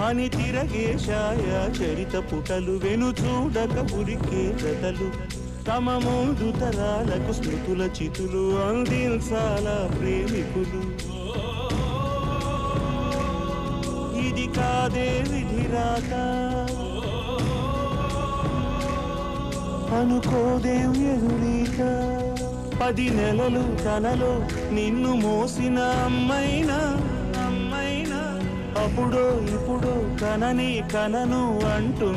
అని తిరగే చరిత పుటలు వెను చూడక ఉరికే కథలు తమ ముందు తరాలకు స్మృతుల చితులు అందించాల ప్రేమికులు. ఇది కాదే విధిరాత అనుకోదేం ఎదురీక పది నెలలు తనలో నిన్ను మోసిన అమ్మైనా అప్పుడు ఇప్పుడు కనని కనను అంటు